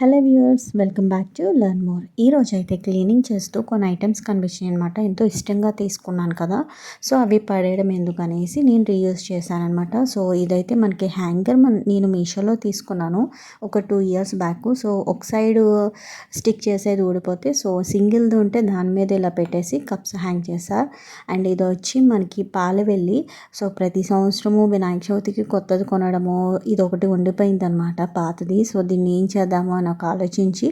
Hello viewers welcome back to Learn More. ఈరోజు అయితే cleaning చేస్తూ కొన్ని ఐటమ్స్ కనిపించినాయి అనమాట ఎంతో ఇష్టంగా తీసుకున్నాను కదా. సో అవి పడేయడం ఎందుకనేసి నేను రీయూజ్ చేశాను అనమాట సో ఇదైతే మనకి హ్యాంగర్ మన నేను మీషోలో తీసుకున్నాను. ఒక టూ ఇయర్స్ బ్యాక్. సో ఒక సైడ్ స్టిక్ చేసేది ఊడిపోతే సో సింగిల్ది ఉంటే దాని మీద ఇలా పెట్టేసి కప్స్ హ్యాంగ్ చేశారు అండ్ ఇది వచ్చి మనకి పాలవెల్లి. సో ప్రతి సంవత్సరము వినాయక చవితికి కొత్తది కొనడము ఇది ఒకటి ఉండిపోయింది అనమాట పాతది. సో దీన్ని ఏం చేద్దాము అని నాకు ఆలోచించి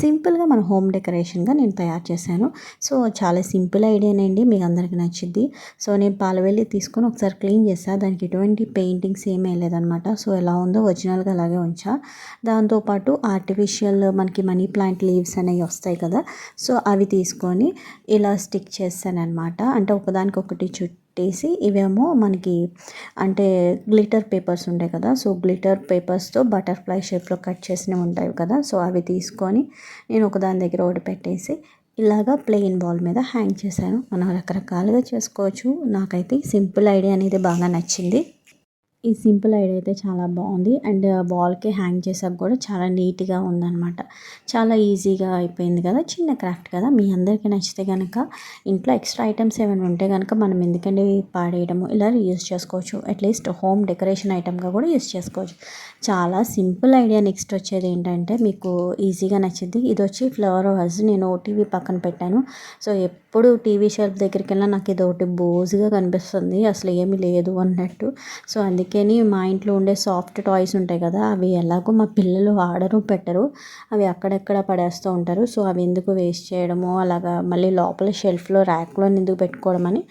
సింపుల్గా మన హోమ్ డెకరేషన్గా నేను తయారు చేశాను. సో చాలా సింపుల్ ఐడియానండి మీకు అందరికీ నచ్చింది. సో నేను పాలవెల్లి తీసుకొని ఒకసారి క్లీన్ చేస్తాను దానికి ఎటువంటి పెయింటింగ్స్ ఏమీ లేదనమాట సో ఎలా ఉందో ఒరిజినల్గా అలాగే ఉంచా. దాంతోపాటు ఆర్టిఫిషియల్ మనకి మనీ ప్లాంట్ లీవ్స్ అనేవి వస్తాయి కదా సో అవి తీసుకొని ఇలా స్టిక్ చేస్తాను అనమాట అంటే ఒకదానికి ఒకటి చుట్టూ పెట్టేసి ఇవేమో మనకి అంటే గ్లిటర్ పేపర్స్ ఉంటాయి కదా సో గ్లిటర్ పేపర్స్తో బటర్ఫ్లై షేప్లో కట్ చేసినవి ఉంటాయి కదా సో అవి తీసుకొని నేను ఒకదాని దగ్గర ఒకటి పెట్టేసి ఇలాగా ప్లెయిన్ బాల్ మీద హ్యాంగ్ చేశాను. మనం రకరకాలుగా చేసుకోవచ్చు. నాకైతే సింపుల్ ఐడియా అనేది బాగా నచ్చింది. ఈ సింపుల్ ఐడియా అయితే చాలా బాగుంది. అండ్ వాల్కి హ్యాంగ్ చేసాక కూడా చాలా నీట్గా ఉందన్నమాట. చాలా ఈజీగా అయిపోయింది కదా చిన్న క్రాఫ్ట్ కదా. మీ అందరికీ నచ్చితే కనుక ఇంట్లో ఎక్స్ట్రా ఐటమ్స్ ఏమైనా ఉంటే కనుక మనం ఎందుకంటే పాడేయడము? ఇలా యూజ్ చేసుకోవచ్చు. అట్లీస్ట్ హోమ్ డెకరేషన్ ఐటమ్గా కూడా యూజ్ చేసుకోవచ్చు. చాలా సింపుల్ ఐడియా నెక్స్ట్ వచ్చేది ఏంటంటే మీకు ఈజీగా నచ్చింది. ఇది వచ్చి ఫ్లవర్ వాజ్ నేను టీవీ పక్కన పెట్టాను. సో ఎప్పుడు టీవీ షెల్ఫ్ దగ్గరికి వెళ్ళినా నాకు ఇది ఒకటి బోజుగా కనిపిస్తుంది. అసలు ఏమీ లేదు అన్నట్టు. సో అందుకే అందుకని మా ఇంట్లో ఉండే సాఫ్ట్ టాయ్స్ ఉంటాయి కదా అవి ఎలాగో మా పిల్లలు ఆడరు పెట్టరు. అవి అక్కడెక్కడ పడేస్తూ ఉంటారు. సో అవి ఎందుకు వేస్ట్ చేయడము అలాగా మళ్ళీ లోపల షెల్ఫ్లో ర్యాక్లో ఎందుకు పెట్టుకోవడం అని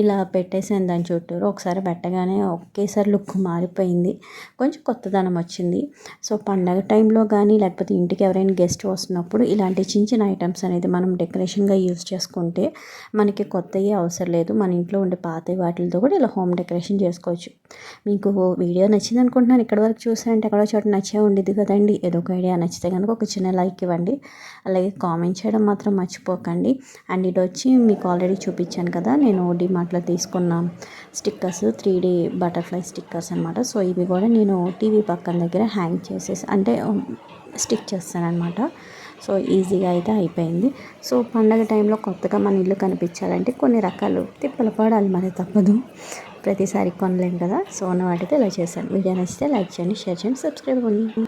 ఇలా పెట్టేసాను దాని చుట్టూరు. ఒకసారి పెట్టగానే ఒకేసారి లుక్ మారిపోయింది. కొంచెం కొత్తదనం వచ్చింది. సో పండగ టైంలో కానీ లేకపోతే ఇంటికి ఎవరైనా గెస్ట్ వస్తున్నప్పుడు ఇలాంటి చిన్న చిన్న ఐటమ్స్ అనేది మనం డెకరేషన్గా యూజ్ చేసుకుంటే మనకి కొత్తవి అవసరం లేదు. మన ఇంట్లో ఉండే పాత వాటితో కూడా ఇలా హోమ్ డెకరేషన్ చేసుకోవచ్చు. మీకు వీడియో నచ్చింది అనుకుంటున్నాను. ఇక్కడ వరకు చూసారంటే ఎక్కడో చోట నచ్చే ఉండేది కదండి. ఏదో ఒక ఐడియా నచ్చితే కనుక ఒక చిన్న లైక్ ఇవ్వండి. అలాగే కామెంట్ చేయడం మాత్రం మర్చిపోకండి. అండ్ ఇది వచ్చి మీకు ఆల్రెడీ చూపించాను కదా నేను డిమార్ట్లో తీసుకున్న stickers three D butterfly stickers అనమాట సో ఇవి కూడా నేను టీవీ పక్కన దగ్గర హ్యాంగ్ చేసేసి అంటే స్టిక్ చేస్తానమాట సో ఈజీగా అయితే అయిపోయింది. సో పండగ టైంలో కొత్తగా మన ఇల్లు కనిపించాలంటే కొన్ని రకాలు తిప్పలు పడాలి మరి తప్పదు. ప్రతిసారి కొనలేం కదా? సో ఉన్న వాటితో ఇలా చేశాను వీడియో నచ్చితే లైక్ చేయండి షేర్ చేయండి సబ్స్క్రైబ్ అవ్వండి.